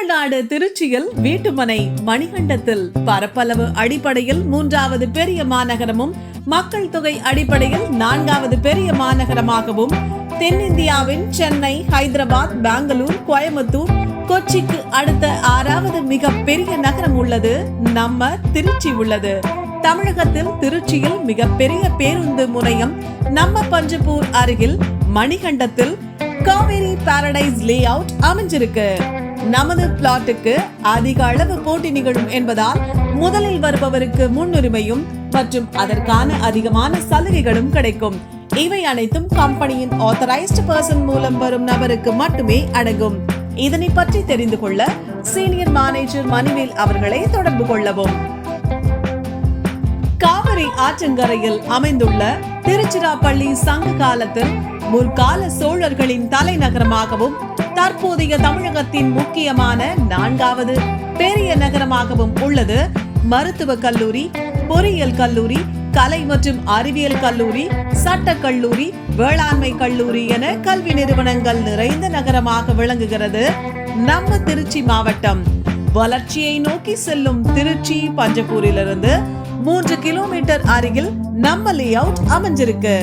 தமிழ்நாடு திருச்சியில் வீட்டுமனை மணிகண்டத்தில் பரப்பளவு அடிப்படையில் மூன்றாவது பெரிய மாநகரமும் மக்கள் தொகை அடிப்படையில் நான்காவது பெரிய மாநகரமாகவும் தென்னிந்தியாவின் சென்னை ஹைதராபாத் பெங்களூர் கோயம்புத்தூர் கொச்சிக்கு அடுத்த ஆறாவது மிக பெரிய நகரம் உள்ளது நம்ம திருச்சி உள்ளது. தமிழகத்தில் திருச்சியில் மிகப்பெரிய பேருந்து முனையம் நம்ம பஞ்சப்பூர் அருகில் மணிகண்டத்தில் காவேரி பாரடைஸ் லே அவுட் அமைஞ்சிருக்கு. நமது பிளாட்டுக்கு அதிக அளவு போட்டி நிகழும் என்பதால் முதலில் வருபவருக்கு முன்னுரிமையும் மற்றும் அதற்கான அதிகமான சலுகைகளும் கிடைக்கும். இவை அனைத்தும் கம்பெனியின் ஆத்தரைஸ்டு பர்சன் மூலம் வரும் நபருக்கு மட்டுமே அடங்கும். இதனை பற்றி தெரிந்து கொள்ள சீனியர் மேனேஜர் மணிவேல் அவர்களை தொடர்பு கொள்ளவும். காவிரி ஆற்றங்கரையில் அமைந்துள்ள திருச்சிராப்பள்ளி சங்க காலத்தில் முற்கால சோழர்களின் தலைநகரமாகவும் தற்போதைய தமிழகத்தின் முக்கியமான நான்காவது பெரிய நகரமாகவும் உள்ளது. மருத்துவக் கல்லூரி பொறியியல் கல்லூரி கலை மற்றும் அறிவியல் கல்லூரி சட்டக் கல்லூரி வேளாண்மை கல்லூரி என கல்வி நிறுவனங்கள் நிறைந்த நகரமாக விளங்குகிறது. நம்ம திருச்சி மாவட்டம் வளர்ச்சியை நோக்கி செல்லும் திருச்சி பஞ்சப்பூரிலிருந்து மூன்று கிலோமீட்டர் அருகில் நம்ம லே அவுட் அமைஞ்சிருக்கு.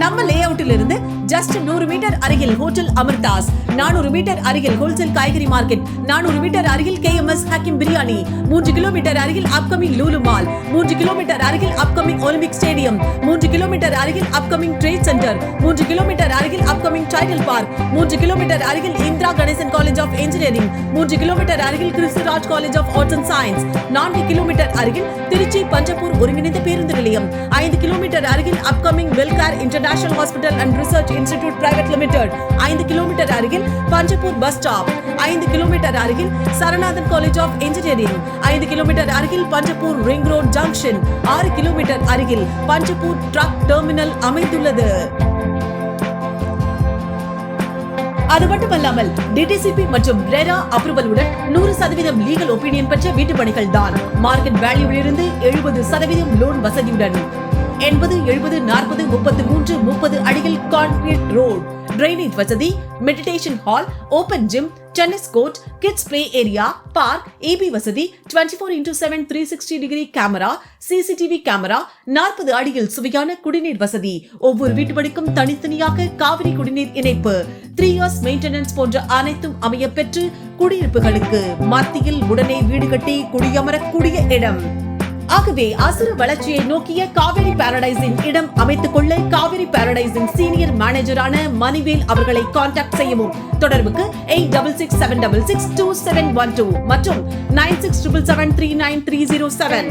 நம்ம லே அவுட்டில் இருந்து ஜஸ்ட் நூறு மீட்டர் அருகில் ஹோட்டல் அமிர்தாஸ் நானூறு மீட்டர் அருகில் ஹோல்சேல் காய்கறி மார்க்கெட் நானூறு மீட்டர் அருகில் K M S Hakkim biryani மூன்று கிலோமீட்டர் அருகில் அப்கமிங் லூலு மால் மூன்று கிலோமீட்டர் அருகில் அப்கமிங் ஒலிம்பிக் ஸ்டேடியம் மூன்று கிலோமீட்டர் அருகில் அப்கமிங் ட்ரேட் சென்டர் மூன்று கிலோமீட்டர் அருகில் அப்கமிங் டைட்டில் பார்க் மூன்று கிலோமீட்டர் அருகில் Indira Ganesan college of engineering மூன்று கிலோமீட்டர் அருகில் Christuraj college of arts and science நான்கு கிலோமீட்டர் அருகில் திருச்சி பஞ்சப்பூர் ஒருங்கிணைந்த பேருந்து நிலையம் ஐந்து கிலோமீட்டர் அருகில் upcoming Welcare international national hospital and research institute private limited ஐந்து கிலோமீட்டர் அருகில் பஞ்சப்பூர் பஸ் ஸ்டாப் ஐந்து கிலோமீட்டர் அருகில் சரநாதன் காலேஜ் ஆஃப் இன்ஜினியரிங் ஐந்து கிலோமீட்டர் அருகில் பஞ்சப்பூர் ரிங் ரோட் ஜங்ஷன் ஆறு கிலோமீட்டர் அருகில் பஞ்சப்பூர் ட்ரக் டெர்மினல் அமைந்துள்ளது. அது மட்டுமல்லாமல் டிடிசிபி மற்றும் ரெரா அப்ரூவலுடன் நூறு சதவீதம் லீகல் ஒப்பீனியன் பெற்ற வீட்டு பணிகள் தான் மார்க்கெட் வேல்யூவிலிருந்து எழுபது சதவீதம் லோன் வசதியுடன். எண்பது எழுபது நாற்பது முப்பத்து மூன்று முப்பது அடியில் கான்கிரீட் ரோட் டிரைனேஜ் வசதி meditation hall open gym tennis court kids play area park EB வசதி twenty four into seven three sixty degree camera CCTV camera நாற்பது அடியில் சுவையான குடிநீர் வசதி. ஒவ்வொரு வீட்டுப்படிக்கும் தனித்தனியாக காவிரி குடிநீர் இணைப்பு. த்ரீ இயர்ஸ் மெயின்டெனன்ஸ் போன்ற அனைத்தும் அமைய பெற்று குடியிருப்புகளுக்கு மத்தியில் உடனே வீடு கட்டி குடியமரக்கூடிய இடம். ஆகவே அசுர வளர்ச்சியை நோக்கிய காவிரி பாரடைஸின் இடம் அமைத்துக் கொள்ள காவிரி பாரடைஸின் சீனியர் மேனேஜரான மணிவேல் அவர்களை காண்டாக்ட் செய்யவும். தொடர்புக்கு eight double six seven double six two seven one two மற்றும் nine six triple seven three nine three zero seven